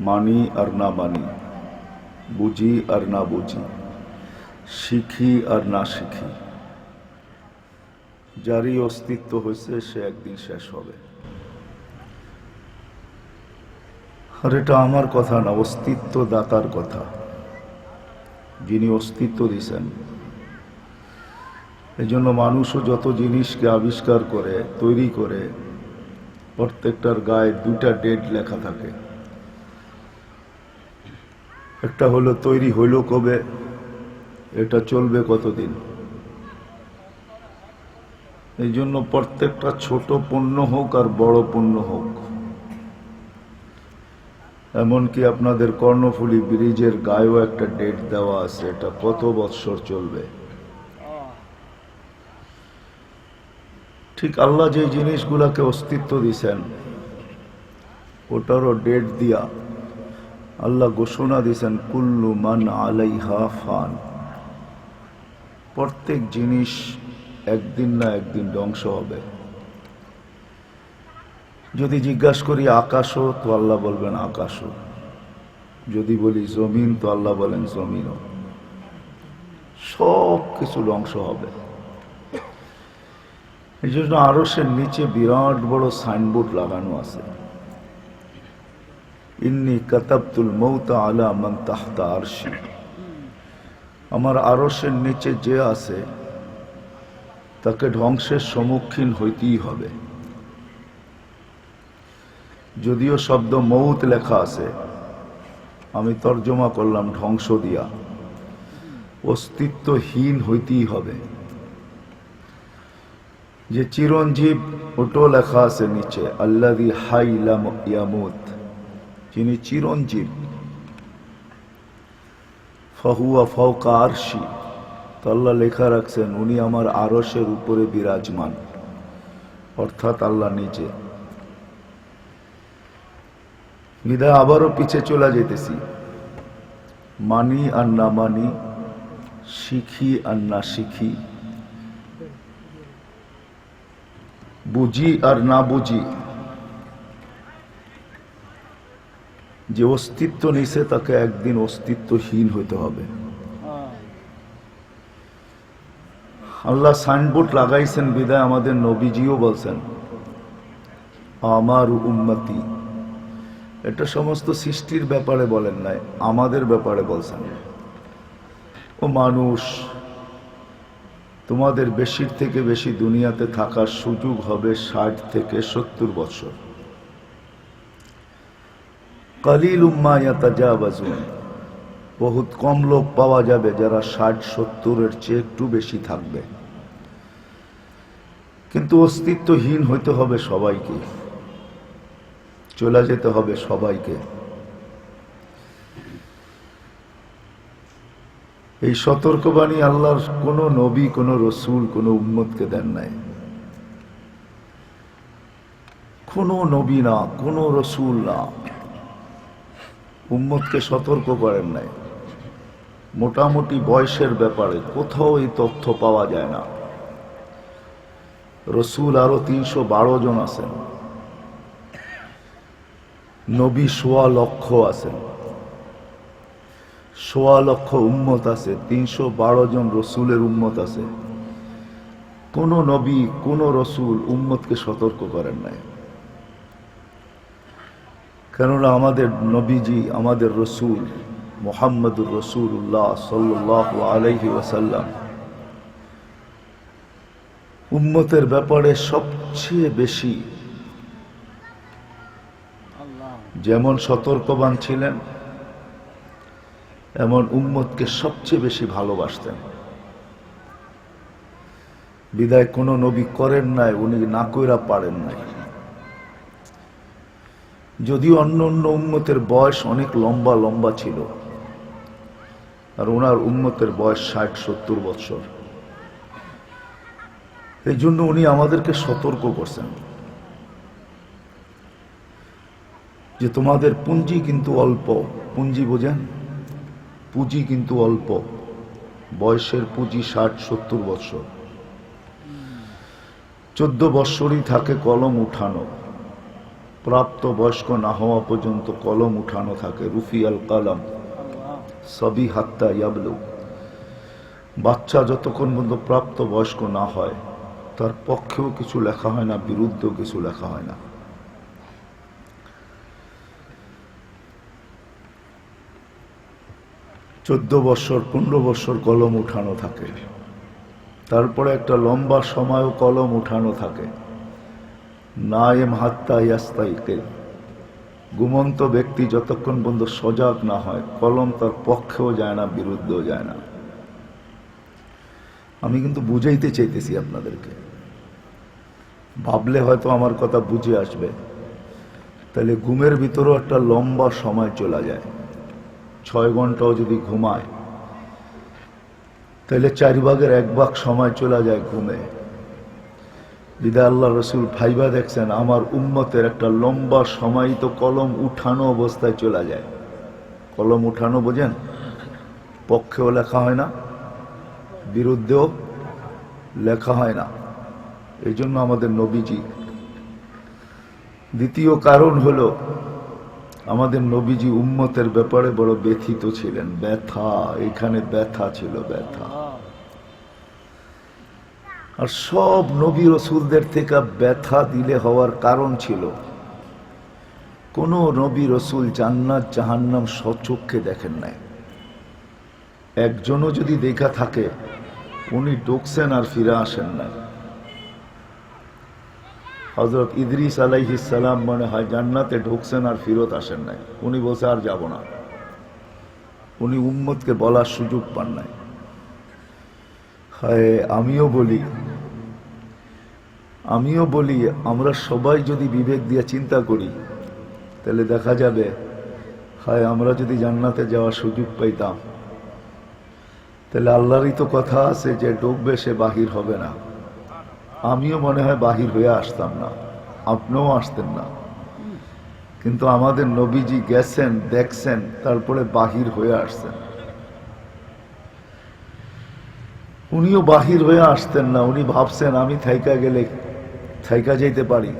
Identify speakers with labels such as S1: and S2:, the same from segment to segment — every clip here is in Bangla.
S1: মানি আর না মানি, বুঝি আর না বুঝি, শিখি আর না শিখি। যারই অস্তিত্ব হয়েছে সে একদিন শেষ হবে। আর এটা আমার কথা না অস্তিত্ব দাতার কথা। যিনি অস্তিত্ব দিছেন। এই জন্য মানুষও যত জিনিসকে আবিষ্কার করে, তৈরি করে, প্রত্যেকটার গায়ে দুটা ডেট লেখা থাকে। একটা হলো তৈরি হইল কবে, এটা চলবে কতদিন? এই জন্য প্রত্যেকটা ছোট পণ্য হোক আর বড় পণ্য হোক, এমনকি আপনাদের কর্ণফুলী ব্রিজের গায়েও একটা ডেট দেওয়া আছে, এটা কত বৎসর চলবে? ঠিক আল্লাহ যে জিনিসগুলাকে অস্তিত্ব দিছেন, ওটারও ডেট দিয়া আল্লাহ ঘোষণা দিছেন কুল্লু মান আলাইহা ফান। প্রত্যেক জিনিস একদিন না একদিন ধ্বংস হবে। যদি জিজ্ঞাসা করি, আকাশও? তো আল্লাহ বলবেন, আকাশও। যদি বলি, জমিন? তো আল্লাহ বলেন, জমিনও। সব কিছু ধ্বংস হবে। এই জন্য আরসের নিচে বিরাট বড় সাইনবোর্ড লাগানো আছে। ইন্নি কাতাবতুল মৌতা আলা মান তাহতা আরশি। আমার আরসের নিচে যে আছে, তাকে ধ্বংসের সম্মুখীন হইতেই হবে। যদিও শব্দ মৌত লেখা আছে, আমি তর্জমা করলাম ধ্বংস দিয়া। অস্তিত্বহীন হইতেই হবে। যে চিরঞ্জীব ওটো লেখা আছে নিচে আল্লাদি হাইলাম ইয়ামুত। যিনি চিরঞ্জীব। ফাহুয়া ফাউকা আরশি। তো আল্লাহ লেখা রাখছেন, উনি আমার আরসের উপরে বিরাজমান। অর্থাৎ আল্লাহ নিচে বিদায় আবারও পিছে চলে যেতেছি। মানি আর না মানি, শিখি আর না শিখি। বুঝি আর না বুঝি। যে অস্তিত্ব নিছে, তাকে একদিন অস্তিত্বহীন হইতে হবে। আল্লাহ সাইনবোর্ড লাগাইছেন বিদায়, আমাদের নবীজিও বলছেন, আমার উন্মতি এটা সমস্ত সৃষ্টির ব্যাপারে বলেন নাই, আমাদের ব্যাপারে বলছেন। ও মানুষ, তোমাদের বেশির থেকে বেশি দুনিয়াতে থাকার সুযোগ হবে ষাট থেকে সত্তর বছর বহুত কম লোক পাওয়া যাবে যারা ষাট, সত্তরের চেয়ে একটু বেশি থাকবে। কিন্তু অস্তিত্বহীন হইতে হবে সবাইকে। চলে যেতে হবে সবাইকে। এই সতর্কবাণী আল্লাহর কোনো নবী, কোনো রসুল, কোনো উম্মতকে দেন নাই। কোনো নবী না, কোনো রসুল না। উম্মতকে সতর্ক করেন নাই। মোটামুটি বয়সের ব্যাপারে কোথাও এই তথ্য পাওয়া যায় না। রসুল আরও তিনশো বারো জন আছেন। নবী সোয়া লক্ষ আছেন। সোয়া লক্ষ উম্মত আছে, তিনশো বারো জন রসুলের উম্মত আছে। কোন নবী, কোন রসুল উম্মতকে সতর্ক করেন নাই। কেননা আমাদের নবীজি, আমাদের রসুল মোহাম্মদুর রসুল্লাহ সাল্লাহ আলহি ওয়াসাল্লাম উম্মতের ব্যাপারে সবচেয়ে বেশি যেমন সতর্কবান ছিলেন, এমন উম্মতকে সবচেয়ে বেশি ভালোবাসতেন। বিদায় কোনো নবী করেন নাই, উনি না কইরা পারেন নাই। যদিও অন্য অন্য উম্মতের বয়স অনেক লম্বা লম্বা ছিল। আর ওনার উম্মতের বয়স ষাট, সত্তর বৎসর এই জন্য উনি আমাদেরকে সতর্ক করছেন। যে তোমাদের পুঁজি কিন্তু অল্প। পুঁজি বোঝেন? পুঁজি কিন্তু অল্প। বয়সের পুঁজি ষাট, সত্তর বৎসর চোদ্দ বৎসরই থাকে কলম উঠানো। প্রাপ্ত বয়স্ক না হওয়া পর্যন্ত কলম উঠানো থাকে। রুফিয়াল কালাম। সবই হাত্তা ইয়াবলু। বাচ্চা যতক্ষণ পর্যন্ত প্রাপ্ত বয়স্ক না হয়, তার পক্ষেও কিছু লেখা হয় না, বিরুদ্ধেও কিছু লেখা হয় না। চোদ্দ বৎসর, পনেরো বৎসর কলম উঠানো থাকে। তারপরে একটা লম্বা সময়ও কলম উঠানো থাকে। নায়েম হাত্তা ইয়াস্তাইকে। ঘুমন্ত ব্যক্তি যতক্ষণ পর্যন্ত সজাগ না হয়, কলম তার পক্ষেও যায় না, বিরুদ্ধেও যায় না। আমি কিন্তু বুঝাইতে চাইতেছি আপনাদেরকে। ভাবলে হয়তো আমার কথা বুঝে আসবে। তাহলে ঘুমের ভিতরেও একটা লম্বা সময় চলে যায়। ছয় ঘন্টাও যদি ঘুমায়, তাহলে চার ভাগের এক ভাগ সময় চলে যায় ঘুমে। বিদা আল্লাহ রসুল ফাইবা দেখছেন, আমার উম্মতের একটা লম্বা সময় তো কলম উঠানো অবস্থায় চলে যায়। কলম উঠানো বোঝেন? পক্ষেও লেখা হয় না, বিরুদ্ধেও লেখা হয় না। এই জন্য আমাদের নবীজি। দ্বিতীয় কারণ হলো, আমাদের নবীজি উম্মতের ব্যাপারে বড় ব্যথিত ছিলেন। ব্যথা, এখানে ব্যথা ছিল, ব্যথা। আর সব নবী রসুলদের থেকে ব্যথা দিলে হওয়ার কারণ ছিল। কোন নবী রসুল জান্নাত জাহান্নাম সচক্ষে দেখেন নাই। একজনও যদি দেখা থাকে, উনি ঢুকছেন আর ফিরে আসেন নাই হজরত ইদরিস আলাইহিসালাম মনে হয় জান্নাতে ঢুকছেন আর ফিরত আসেন নাই। উনি বসে আর যাব না। উনি উম্মতকে বলার সুযোগ পান নাই। হায়, আমিও বলি আমিও বলি, আমরা সবাই যদি বিবেক দিয়ে চিন্তা করি, তাহলে দেখা যাবে, হায়, আমরা যদি জান্নাতে যাওয়ার সুযোগ পাইতাম। তাহলে আল্লাহরই তো কথা আছে যে ডুববে সে বাহির হবে না। আমিও মনে হয় বাহির হয়ে আসতাম না, আপনিও আসতেন না। কিন্তু আমাদের নবীজি গেছেন, দেখছেন, তারপরে বাহির হয়ে আসছেন। উনিও বাহির হয়ে আসতেন না, উনি ভাবছেন, আমি থাইকা গেলে থাইকা যেতে পারি।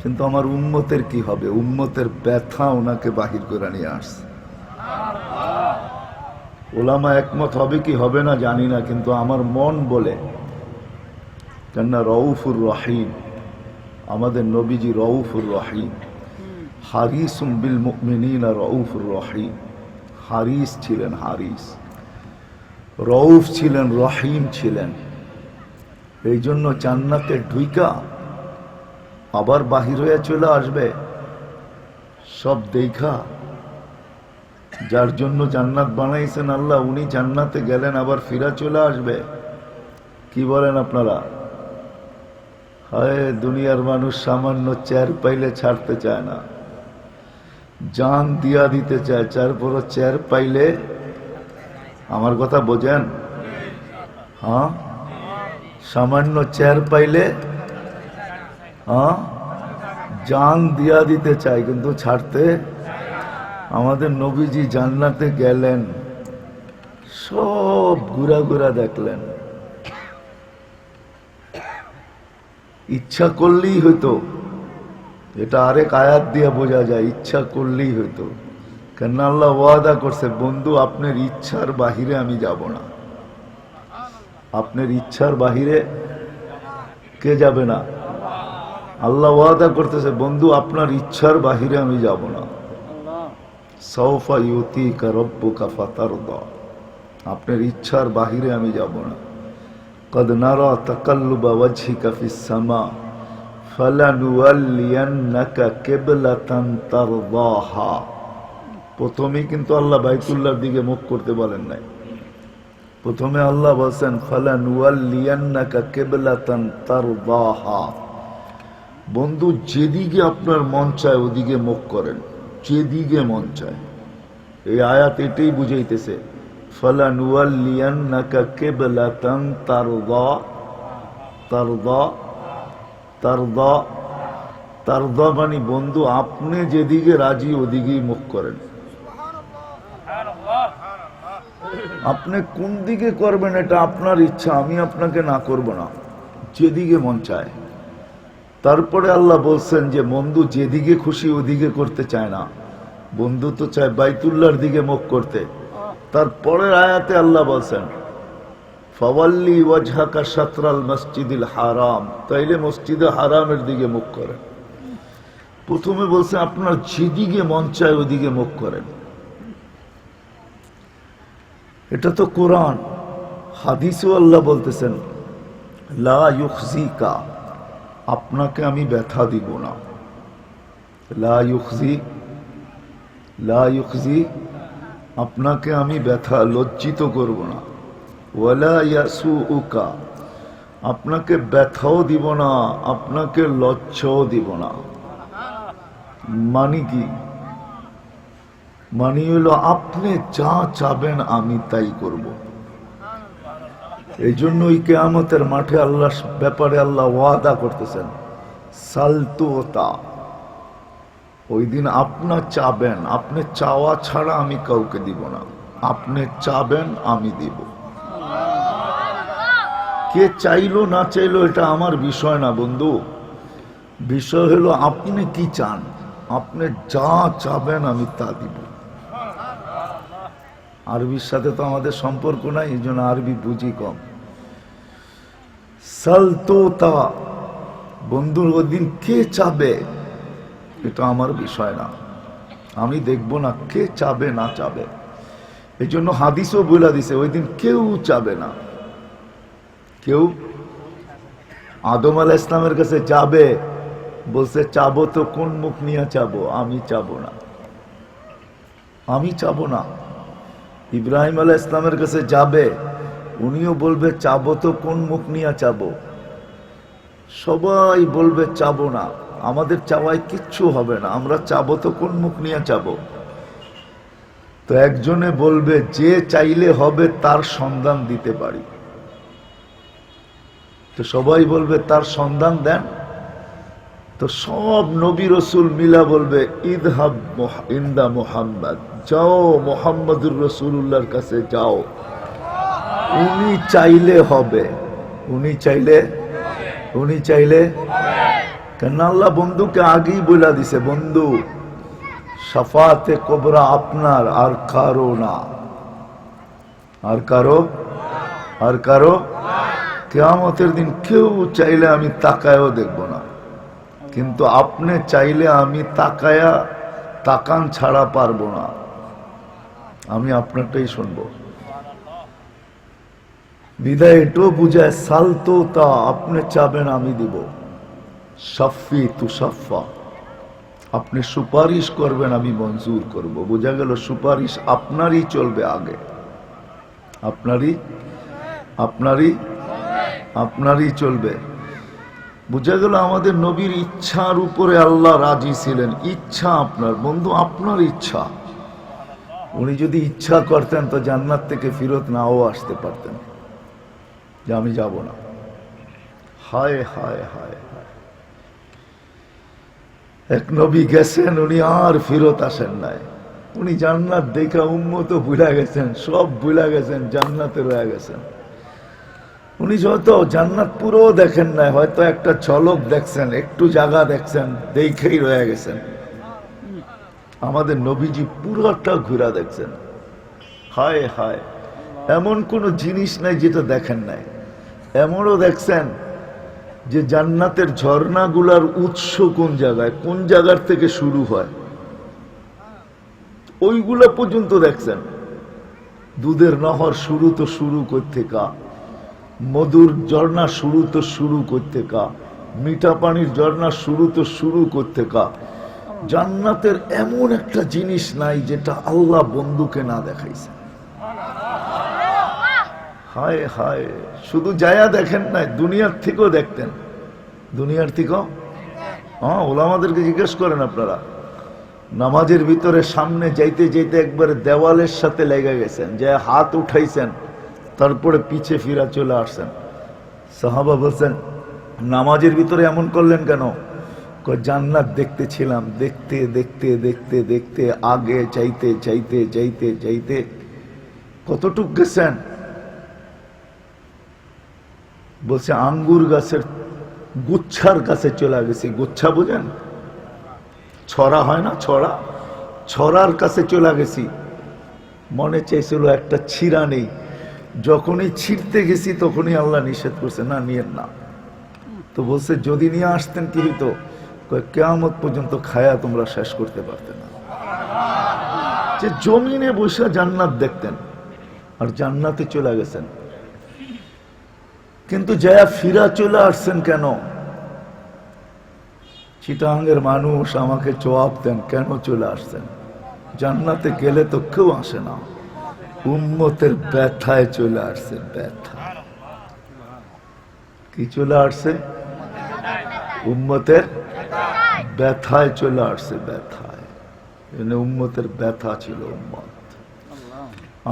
S1: কিন্তু আমার উম্মতের কি হবে? উম্মতের ব্যথা ওনাকে বাহির করে নিয়ে আসছে। ওলামা একমত হবে কি হবে না জানি না, কিন্তু আমার মন বলে, কেননা রউফুর রহিম, আমাদের নবীজি রউফুর রহিম, হারিসুম বিল মুমিনিনা রউফুর রহিম, হারিস ছিলেন হারিস, রউফ ছিলেন রহিম ছিলেন। এই জন্য জান্নাতে ঢুইকা আবার বাহির হয়ে চলে আসবে। সব দেখা। যার জন্য জান্নাত বানাইছেন আল্লাহ, উনি জান্নাতে গেলেন, আবার ফিরা চলে আসবে। কি বলেন আপনারা? হয়, দুনিয়ার মানুষ সামান্য চেয়ার পাইলে ছাড়তে চায় না। জান দিয়া দিতে চায় তারপরও চেয়ার পাইলে আমার কথা বোঝেন? হ্যাঁ? সামান্য চেয়ার পাইলে জান দিয়া দিতে চাই, কিন্তু ছাড়তে আমাদের নবীজি জান্নাতে গেলেন, সব ঘুরা ঘুরা দেখলেন। ইচ্ছা করলেই হইতো, এটা আরেক আয়াত দিয়ে বোঝা যায়, ইচ্ছা করলেই হইতো। কেন আল্লাহ ওয়াদা করছে, বন্ধু, আপনার ইচ্ছার বাহিরে আমি যাব না। আপনার ইচ্ছার বাহিরে কে যাবে না? আল্লাহ ওয়াদা করতেছে বন্ধু আপনার ইচ্ছার বাহিরে আমি যাব না সৌফা ইউতি কারব্বুকা ফাতার আপনার ইচ্ছার বাহিরে আমি যাব না কদ নারা তাকাল্লুবা ওয়াজহিকা ফিস সামা ফালানুয়াল্লিয়ান্নাকা কিবলাতান তারদাহা প্রথমেই কিন্তু আল্লাহ বাইতুল্লাহর দিকে মুখ করতে বলেন নাই প্রথমে আল্লাহ বলছেন ফালানুয়াল্লিয়ান্নাকা কিবলাতান তারদাহা বন্ধু, যেদিকে আপনার মন চায়, ওদিকে মুখ করেন। যেদিকে মন চায়। এই আয়াত এটাই বুঝাইতেছে ফলানুয়াল্লিয়ান্নাকা কেবলাতান তারদা তারদা তারদা। তারদা মানে, বন্ধু, আপনি যেদিকে রাজি, ওদিকেই মুখ করেন। আপনি কোন দিকে করবেন, এটা আপনার ইচ্ছা, আমি আপনাকে না করব না। যেদিকে মন চায়। তারপরে আল্লাহ বলছেন যে, বন্ধু যেদিকে খুশি ওদিকে করতে চায় না। বন্ধু তো চায় বাইতুল্লাহর দিকে মুখ করতে। তারপরের আয়াতে আল্লাহ বলছেন, ফওয়াল্লি ওয়াজহাকা সাতরাল মসজিদিল হারাম। তাইলে মসজিদে হারামের দিকে মুখ করেন। প্রথমে বলছে, আপনার যেদিকে মন চায় ওদিকে মুখ করেন। এটা তো কোরআন। হাদিসও আল্লাহ বলতেছেন, লা ইউখজিকা। আপনাকে আমি ব্যথা দিব না। লা ইউখজি লা ইউখজি, আপনাকে আমি ব্যথা লজ্জিত করব না। ওয়ালা উকা আপনাকে ব্যথাও দিব না, আপনাকে লজ্জাও দিব না। মানে কি? মানে হলো আপনি যা চাবেন আমি তাই করব। এই জন্য ওই কেয়ামতের মাঠে আল্লাহ ব্যাপারে আল্লাহ ওয়াদা করতেছেন, সালতুতা। ওই দিন আপনার চাবেন, আপনি চাওয়া ছাড়া আমি কাউকে দিব না। আপনি চাবেন, আমি দিব। কে চাইলো না চাইলো এটা আমার বিষয় না বন্ধু। বিষয় হলো আপনি কি চান? আপনি যা চাবেন আমি তা দিব। আরবির সাথে তো আমাদের সম্পর্ক নাই, এই জন্য আরবি বুঝি কম। সালতোতা বন্ধুর ওদিন কে চাবে? এটা আমার বিষয় না। আমি দেখব না কে চাবে, না চাবে। এই জন্য হাদিসও বলে দিছে, ওই দিন কেউ চাবে না। কেউ? আদম আল ইসলামের কাছে যাবে, বলছে, চাবো তো কোন মুখ নিয়ে চাবো? আমি চাবো না। আমি চাবো না। ইব্রাহিম আলাহ ইসলামের কাছে যাবে, উনিও বলবে, চাবো তো কোন মুখ নিয়ে চাবো? সবাই বলবে, চাবো না, আমাদের চাওয়ায় কিচ্ছু হবে না, আমরা চাবো তো কোন মুখ নিয়ে চাবো? তো একজনে বলবে, যে চাইলে হবে, তার সন্ধান দিতে পারি। তো সবাই বলবে, তার সন্ধান দেন। তো সব নবী রসুল মিলা বলবে, ইদহাব ইন্দা মোহাম্মদ, যাও মোহাম্মদুর রসুল্লাহর কাছে যাও। উনি চাইলে হবে। উনি চাইলে উনি চাইলে কেন আল্লাহ বন্ধুকে আগেই বলে দিছে, বন্ধু, সাফাতে কবরা আপনার, আর কারও না। আর কারও আর কারও কেয়ামতের দিন কেউ চাইলে আমি তাকায়ও দেখব না। কিন্তু আপনি চাইলে আমি তাকায়া তাকান ছাড়া পারব না। আমি আপনারটাই শুনব। বিদায় এটাও বুঝায় সালতো তা আপনি চাবেন আমি দিব। সাফি তু সাফা। আপনি সুপারিশ করবেন আমি মঞ্জুর করব। বোঝা গেল সুপারিশ আপনারই চলবে আগে। আপনারই আপনারই আপনারই চলবে। বোঝা গেল আমাদের নবীর ইচ্ছার উপরে আল্লাহ রাজি ছিলেন। ইচ্ছা আপনার। বন্ধু, আপনার ইচ্ছা। উনি যদি ইচ্ছা করতেন তো জান্নাত থেকে ফিরত নাও আসতে পারতেন। যে আমি যাব না। হায় হায় হায় হায়। এক নবী গেছেন, উনি আর ফিরত আসেন নাই। উনি জান্নাত দেখা উন্মত ভুলা গেছেন, সব ভুলা গেছেন, জান্নাতে রয়ে গেছেন। উনি হয়তো জান্নাত পুরো দেখেন নাই, হয়তো একটা ঝলক দেখছেন, একটু জায়গা দেখছেন, দেখেই রয়ে গেছেন। আমাদের নবীজি পুরোটা ঘুরা দেখছেন। হায় হায়, এমন কোনো জিনিস নাই যেটা দেখেন নাই। এমনও দেখছেন যে জান্নাতের ঝর্ণাগুলার উৎস কোন জায়গায়, কোন জায়গার থেকে শুরু হয়। ওইগুলা পর্যন্ত দেখছেন। দুধের নহর শুরু তো শুরু করতে কা মধুর ঝর্ণা শুরু তো শুরু করতে কা। মিঠা পানির ঝর্ণা শুরু তো শুরু করতে কা। জান্নাতের এমন একটা জিনিস নাই যেটা আল্লাহ বন্ধুকে না দেখাইছে। হায় হায়, শুধু যায়া দেখেন নাই, দুনিয়ার থেকেও দেখতেন। দুনিয়ার থেকেও? হ্যাঁ ওলামাদেরকে জিজ্ঞেস করেন আপনারা। নামাজের ভিতরে সামনে যাইতে যাইতে একবারে দেওয়ালের সাথে লেগে গেছেন, যে হাত উঠাইছেন। তারপরে পিছে ফিরা চলে আসছেন। সাহাবা বলছেন, নামাজের ভিতরে এমন করলেন কেন? জান্নাত দেখতেছিলাম দেখতে দেখতে দেখতে দেখতে, আগে চাইতে চাইতে চাইতে চাইতে। কতটুক গেছেন? বলছে, আঙ্গুর গাছের গুচ্ছার কাছে চলে গেছি। গুচ্ছা বোঝেন? ছড়া হয় না, ছড়া? ছড়ার কাছে চলে গেছি। মনে চাইছিল একটা ছিঁড়া নেই। যখনই ছিঁড়তে গেছি তখনই আল্লাহ নিষেধ করছে না নিয়েন না। তো বলছে যদি নিয়ে আসতেন কি হইতো? কয়, কেয়ামত পর্যন্ত খায়া তোমরা শেষ করতে পারতে না। যে জমিনে বসে জান্নাত দেখতেন আর জান্নাতে চলে গেছেন। কিন্তু জয়া ফিরা চলে আসছেন কেন? চিটাঙ্গের মানুষ আমাকে জবাব দেন কেন চলে আসছেন? জান্নাতে গেলে তো কেউ আসে না। উম্মতের ব্যথায় চলে আসছে, ব্যথা। কি চলে আসছে? উম্মতের ব্যথায় চলে আসছে, ব্যথায়। এনে উম্মতের ব্যথা ছিল উম্মত।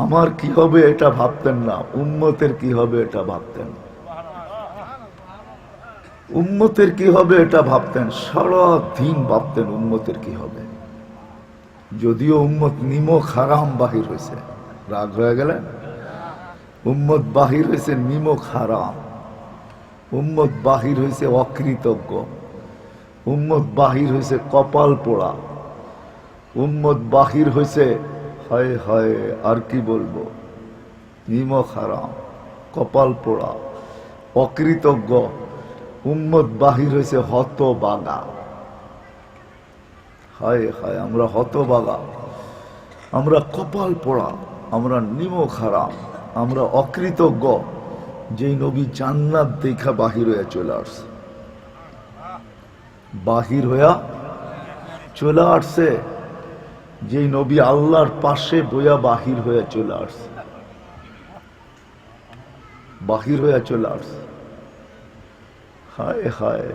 S1: আমার কি হবে এটা ভাবতেন না, উম্মতের কি হবে এটা ভাবতেন উম্মতের কি হবে এটা ভাবতেন সারা দিন ভাবতেন উম্মতের কি হবে। যদিও উম্মত নিমক হারাম বাহির হয়েছে। রাগ হয়ে গেলেন উম্মত বাহির হয়েছে নিমক হারাম। উম্মত বাহির হয়েছে অকৃতজ্ঞ। উম্মত বাহির হয়েছে কপাল পোড়া। উম্মত বাহির হয়েছে হয় হয়, আর কি বলব? নিমক হারাম, কপাল পোড়া, অকৃতজ্ঞ। উম্মত বাহির হয়েছে হত বাগা হায় হায়, আমরা হত বাগা আমরা কপাল পোড়া। আমরা নিমক হারাম আমরা অকৃতজ্ঞ। যেই নবী জান্নাত দেখা বাহির হয়ে চলে আসছে। বাহির হইয়া চলে আসছে। যেই নবী আল্লাহর পাশে বইয়া বাহির হয়ে চলে আসছে। বাহির হয়ে চলে আসছে। হায় হায়,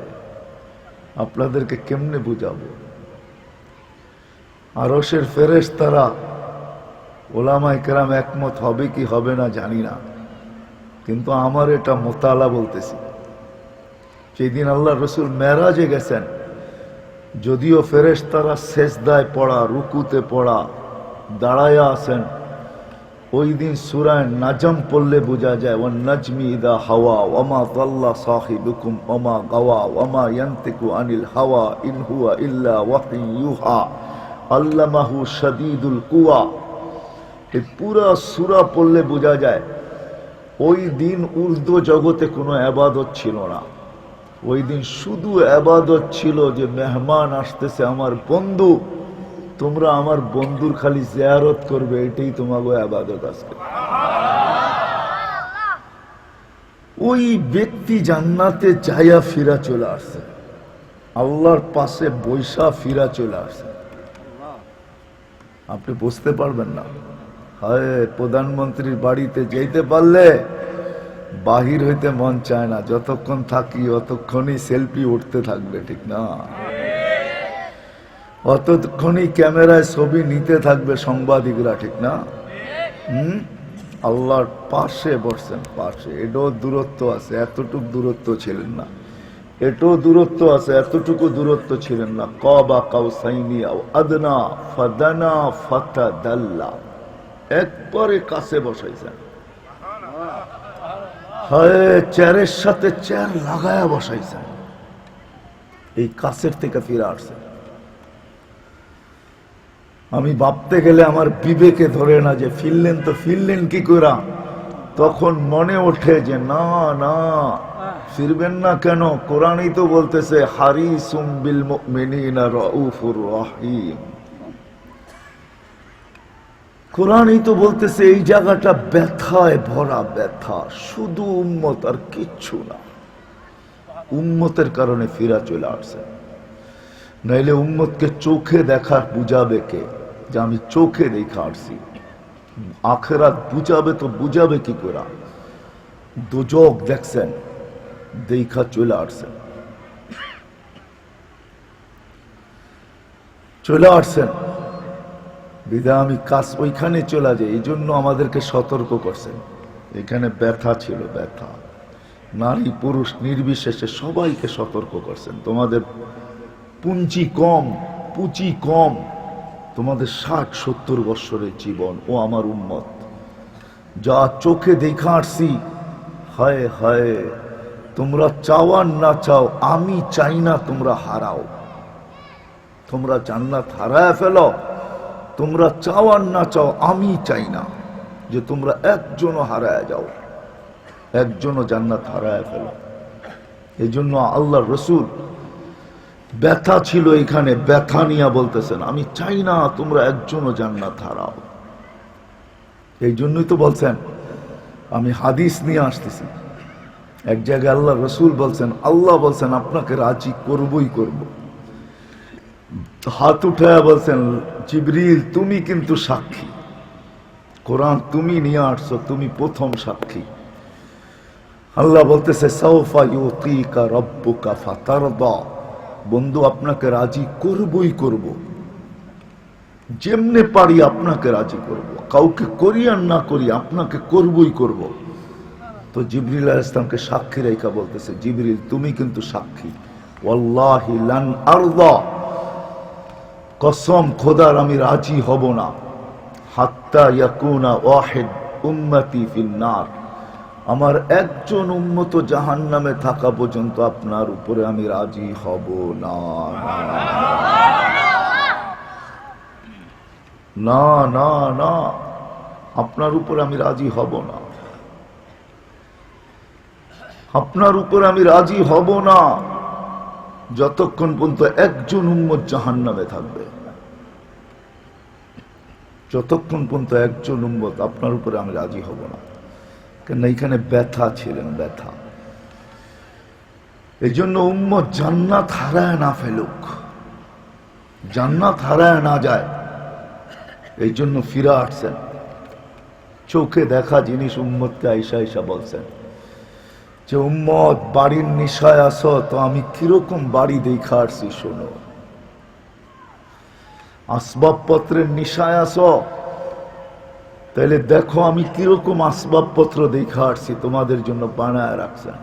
S1: আপনাদেরকে কেমনে বুঝাবো? আরসের ফেরেশ তারা ওলামাই কেরাম একমত হবে কি হবে না জানি না। কিন্তু আমার এটা মোতালা বলতেছি। যেদিন আল্লাহ রসুল মেরাজে গেছেন, যদিও ফেরেশ তারা শেষদায় পড়া, রুকুতে পড়া, দাঁড়ায়া আছেন, ওই দিন সুরায় নাজম পড়লে বোঝা যায় ও নজমি ইদা হাওয়া ওমা তাল্লা সাহিবুকুম ওমা গাওয়া ওমা ইয়ান্তিকু আনিল হাওয়া, ইন হুয়া ইল্লা ওয়াহি ইউহা আল্লামাহু শাদীদুল কুয়া এই পুরা সুরা পড়লে বোঝা যায়, ওই দিন উর্দু জগতে কোনো আবাদত ছিল না। ওই দিন শুধু আবাদত ছিল যে, মেহমান আসতেছে আমার বন্ধু, তোমরা আমার বন্ধুর খালি জিয়ারত করবে, এটাই তোমাকে আবাদত আজকে। ওই ব্যক্তি জান্নাতে যাইয়া ফিরা চলে আসছে। আল্লাহর পাশে বৈশা ফিরা চলে আসছে। আপনি বুঝতে পারবেন না। হয়, প্রধানমন্ত্রীর বাড়িতে যেতে পারলে বাহির হইতে মন চায় না। যতক্ষণ থাকি, অতক্ষণই সেলফি উঠতে থাকবে, ঠিক না? অতক্ষণই ক্যামেরায় ছবি নিতে থাকবে সাংবাদিকরা, ঠিক না? হুম? আল্লাহর পাশে বসছেন, পাশে। এটাও দূরত্ব আছে, এতটুকু দূরত্ব ছিলেন না। এটাও দূরত্ব আছে, এতটুকু দূরত্ব ছিলেন না। কবা কাউ সাইনি আদনা ফাদানা ফাতা দাল্লা একবারে কাছে বসাইছেন হয়, চেয়ারের সাথে চেয়ার লাগায়া বসাইছেন এই কাছের থেকে ফিরে আসছেন আমি ভাবতে গেলে আমার বিবেকে ধরে না যে ফিরলেন তো ফিরলেন কি করা তখন মনে ওঠে যে না না, ফিরবেন না কেন? কোরআনই তো বলতেছে হারি সুম্বিল মিনা রউফুর রহিম। কোরআনই তো বলতেছে, এই জায়গাটা ব্যথায় ভরা ব্যথা। শুধু উম্মত আর কিচ্ছু না। উম্মতের কারণে ফিরা চলে আসছে। নাইলে উম্মতকে চোখে দেখা বুঝাবে কে? যে আমি চোখে দেখা আসছি। আখেরাত বুঝাবে তো বুঝাবে কি করে? দুজক দেখছেন, দেখা চলে আসছেন চলে আসছেন। আমি কাজ ওইখানে চলে যাই এই জন্য আমাদেরকে সতর্ক করছেন এখানে ব্যথা ছিল, ব্যথা। নারী, পুরুষ নির্বিশেষে সবাইকে সতর্ক করছেন। তোমাদের পুঞ্জি কম, পুঁজি কম। তোমাদের ষাট, সত্তর বৎসরের জীবন, ও আমার উন্মত যা চোখে দেখা আসছি হায় হায়, তোমরা চাও আর না চাও, আমি চাই না তোমরা হারাও। তোমরা জান্নাত হারায় ফেলো তোমরা চাও আর না চাও, আমি চাই না যে তোমরা একজনও হারায় যাও, একজনও জান্নাত হারায় ফেলো। এই জন্য আল্লাহ রসুল ব্যথা ছিল এখানে, ব্যথা নিয়ে বলতেছেন, আমি চাই না তোমরা একজনও জান্নাত হারাও। এই জন্যই তো বলছেন, আমি হাদিস নিয়ে আসতেছি। এক জায়গায় আল্লাহ রসুল বলছেন, আল্লাহ বলছেন, আপনাকে রাজি করবই করব। হাত উঠায় বলছেন, জিবরিল, তুমি কিন্তু সাক্ষী। কোরআন তুমি নিয়ে আসছো, তুমি প্রথম সাক্ষী। আল্লাহ বলতেছে বন্ধু, আপনাকে রাজি করবই করব। যেমনে পারি আপনাকে রাজি করব। কাউকে করি আর না করি, আপনাকে করবই করব। তো জিবরিল ইসলামকে সাক্ষী রেখা বলতেছে, জিবরিল, তুমি কিন্তু সাক্ষী। কসম, খোদার আমি রাজি হব না। হাত্তা ইয়াকুনা ওয়াহিদ উম্মতি ফিন্নার আমার একজন উম্মত জাহান নামে থাকা পর্যন্ত আপনার উপরে আমি রাজি হব না। না না না, আপনার উপরে আমি রাজি হব না। আপনার উপরে আমি রাজি হব না। যতক্ষণ পর্যন্ত একজন উম্মত জাহান নামে থাকবে। যতক্ষণ পর্যন্ত একজন উম্মত আপনার উপরে আমি রাজি হব না। কেন এইখানে ব্যথা ছিলেন, ব্যথা। এই জন্য উম্মত জান্নাত হারায় না ফেলুক। জান্নাত হারায় না যায়। এই জন্য ফিরে আসছেন। চোখে দেখা জিনিস উম্মতকে আইসা আইসা বলছেন। যে উম্মত, বাড়ির নিশায় আসো তো আমি কীরকম বাড়ি দেখা আসছি শোনো। আসবাবপত্রের নিশায় আসো তাহলে দেখো আমি কীরকম আসবাবপত্র দেখা আসছি, তোমাদের জন্য বানায় রাখছেন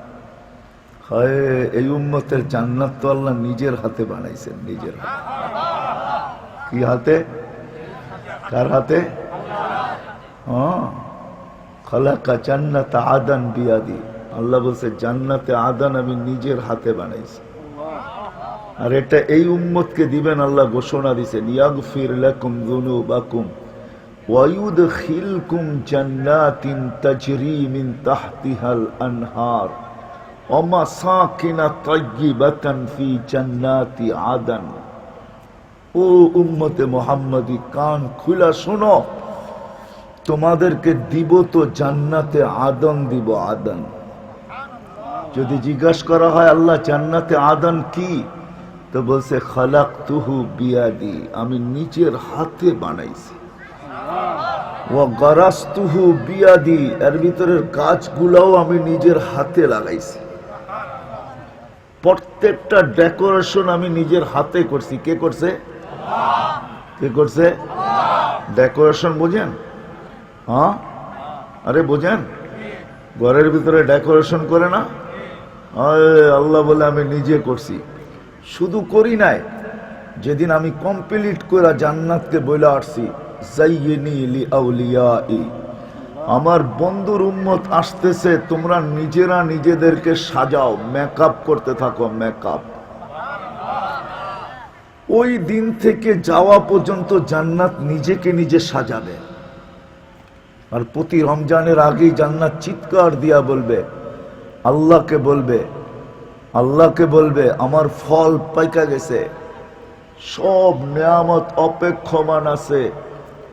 S1: হয়, এই উম্মতের জান্নাত তো আল্লাহ নিজের হাতে বানাইছেন, নিজের হাতে। কি হাতে? কার হাতে? হ্যাঁ। খালাকা জান্নাত আদান বিয়াদি। আল্লাহ বলছে, জান্নাতে আদান আমি নিজের হাতে বানাইছি। আর এটা এই উম্মতকে দিবেন, আল্লাহ ঘোষণা দিছে ইয়াগফির লাকুম জান্নাতিন তাজরি মিন তাহতিহাল আনহার। তাইয়িবাতান ফি জান্নাতি আদান। ও উম্মতে মোহাম্মদী, কান খুলা শোনো, তোমাদেরকে দিব তো জান্নাতে আদন, দিব আদন। যদি জিজ্ঞাসা করা হয়, আল্লাহ জান্নাতে আদান কি? তো বলছে খালাক তুহু বিয়াদি, আমি নিজের হাতে বানাইছি। ও গরাস্তুহু বিয়াদি, এর ভিতরের গাছগুলাও আমি নিজের হাতে লাগাইছি। প্রত্যেকটা ডেকোরেশন আমি নিজের হাতে করছি। কে করছে? কে করছে? ডেকোরেশন বোঝেন? হ্যাঁ? আরে বোঝেন? ঘরের ভিতরে ডেকোরেশন করে না? আল্লাহ বলে আমি নিজে করছি। শুধু করি নাই, যেদিন আমি কমপ্লিট করে জান্নাতকে বলে আসছি আমার বন্ধুর উম্মত আসতেছে, তোমরা নিজেরা নিজেদেরকে সাজাও মেকআপ করতে থাকো মেকআপ ওই দিন থেকে যাওয়া পর্যন্ত জান্নাত নিজেকে নিজে সাজাবে। আর প্রতি রমজানের আগেই জান্নাত চিৎকার দিয়া বলবে আল্লাহকে বলবে আল্লাহকে বলবে, আমার ফল পাইকা গেছে, সব নিয়ামত অপেক্ষমান আছে।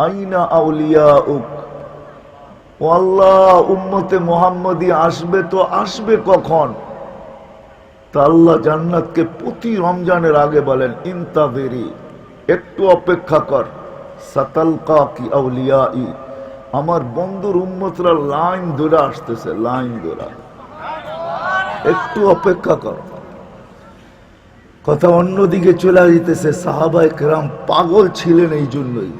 S1: আইনা আউলিয়া উক ও আল্লাহ, উম্মতে মোহাম্মদী আসবে তো আসবে কখন? তা আল্লাহ জান্নাতকে প্রতি রমজানের আগে বলেন ইন্তাবেরি একটু অপেক্ষা কর। সাতালকা কি আউলিয়া ই আমার বন্ধুর উম্মতরা লাইন ধরে আসতেছে, লাইন ধরে। একটু অপেক্ষা কর। কথা অন্যদিকে চলে যেতেছে সাহাবাই কেরাম পাগল ছিলেন এই জন্যই।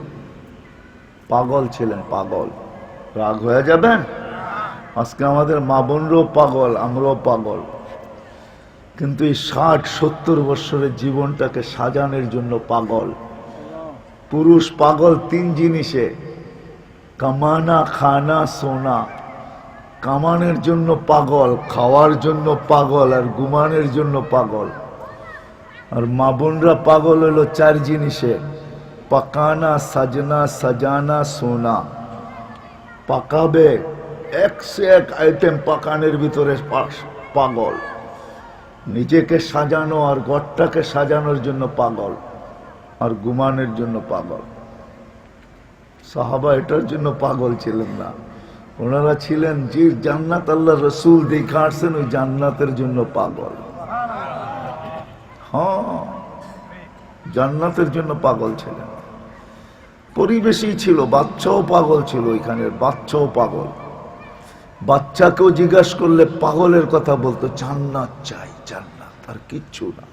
S1: পাগল ছিলেন, পাগল। রাগ হয়ে যাবেন? আজকে আমাদের মা বোনরাও পাগল, আমরাও পাগল। কিন্তু এই ষাট, সত্তর বৎসরের জীবনটাকে সাজানোর জন্য পাগল। পুরুষ পাগল তিন জিনিসে, কামানা, খানা, সোনা। কামানের জন্য পাগল, খাওয়ার জন্য পাগল আর গুমানের জন্য পাগল। আর মা বোনরা পাগল হলো চার জিনিসে, পাকানা, সাজনা, সাজানা, সোনা। পাকাবে, একশো এক আইটেম পাকানের ভিতরে পাগল। নিজেকে সাজানো আর ঘরটাকে সাজানোর জন্য পাগল আর গুমানের জন্য পাগল। সাহাবা এটার জন্য পাগল ছিলেন না। ওনারা ছিলেন যে জান্নাত আল্লাহ রসুল দেখে আসছেন ওই জান্নাতের জন্য পাগল। হ্যাঁ জান্নাতের জন্য পাগল ছিলেন। পরিবেশই ছিল, বাচ্চাও পাগল ছিল ওইখানের বাচ্চাও পাগল। বাচ্চাকেও জিজ্ঞাসা করলে পাগলের কথা বলতো, জান্নাত চাই, জান্নাত, আর কিচ্ছু না।